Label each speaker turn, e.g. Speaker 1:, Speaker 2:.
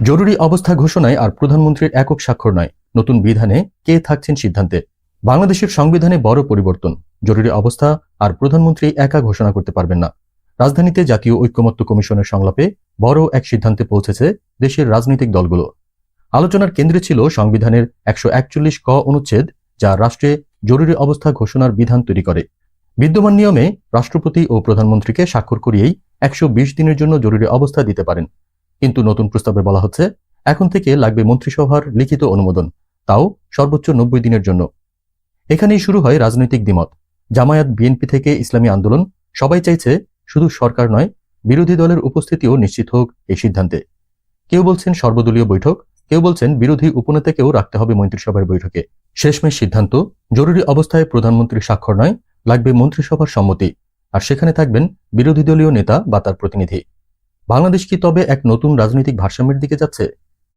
Speaker 1: জরুরি অবস্থা ঘোষণায় আর প্রধানমন্ত্রীর একক স্বাক্ষর নয়। নতুন বিধানে কে থাকছেন সিদ্ধান্তে? বাংলাদেশের সংবিধানে বড় পরিবর্তন। জরুরি অবস্থা আর প্রধানমন্ত্রী একা ঘোষণা করতে পারবেন না। রাজধানীতে জাতীয় ঐক্যমত্য কমিশনের সংলাপে বড় এক সিদ্ধান্তে পৌঁছেছে দেশের রাজনৈতিক দলগুলো। আলোচনার কেন্দ্রে ছিল সংবিধানের একশো একচল্লিশ ক অনুচ্ছেদ, যা রাষ্ট্রে জরুরি অবস্থা ঘোষণার বিধান তৈরি করে। বিদ্যমান নিয়মে রাষ্ট্রপতি ও প্রধানমন্ত্রীকে স্বাক্ষর করিয়েই একশো বিশ দিনের জন্য জরুরি অবস্থা দিতে পারেন। কিন্তু নতুন প্রস্তাবে বলা হচ্ছে, এখন থেকে লাগবে মন্ত্রিসভার লিখিত অনুমোদন, তাও সর্বোচ্চ নব্বই দিনের জন্য। এখানেই শুরু হয় রাজনৈতিক দ্বিমত। জামায়াত বিএনপি থেকে ইসলামী আন্দোলন, সবাই চাইছে শুধু সরকার নয়, বিরোধী দলের উপস্থিতিও নিশ্চিত হোক এই সিদ্ধান্তে। কেউ বলছেন সর্বদলীয় বৈঠক, কেউ বলছেন বিরোধী উপনেতাকেও রাখতে হবে মন্ত্রিসভার বৈঠকে। শেষমেশ সিদ্ধান্ত, জরুরি অবস্থায় প্রধানমন্ত্রীর স্বাক্ষর নয়, লাগবে মন্ত্রিসভার সম্মতি, আর সেখানে থাকবেন বিরোধী দলীয় নেতা বা তার প্রতিনিধি। বাংলাদেশ কি তবে এক নতুন রাজনৈতিক ভারসাম্যের দিকে যাচ্ছে?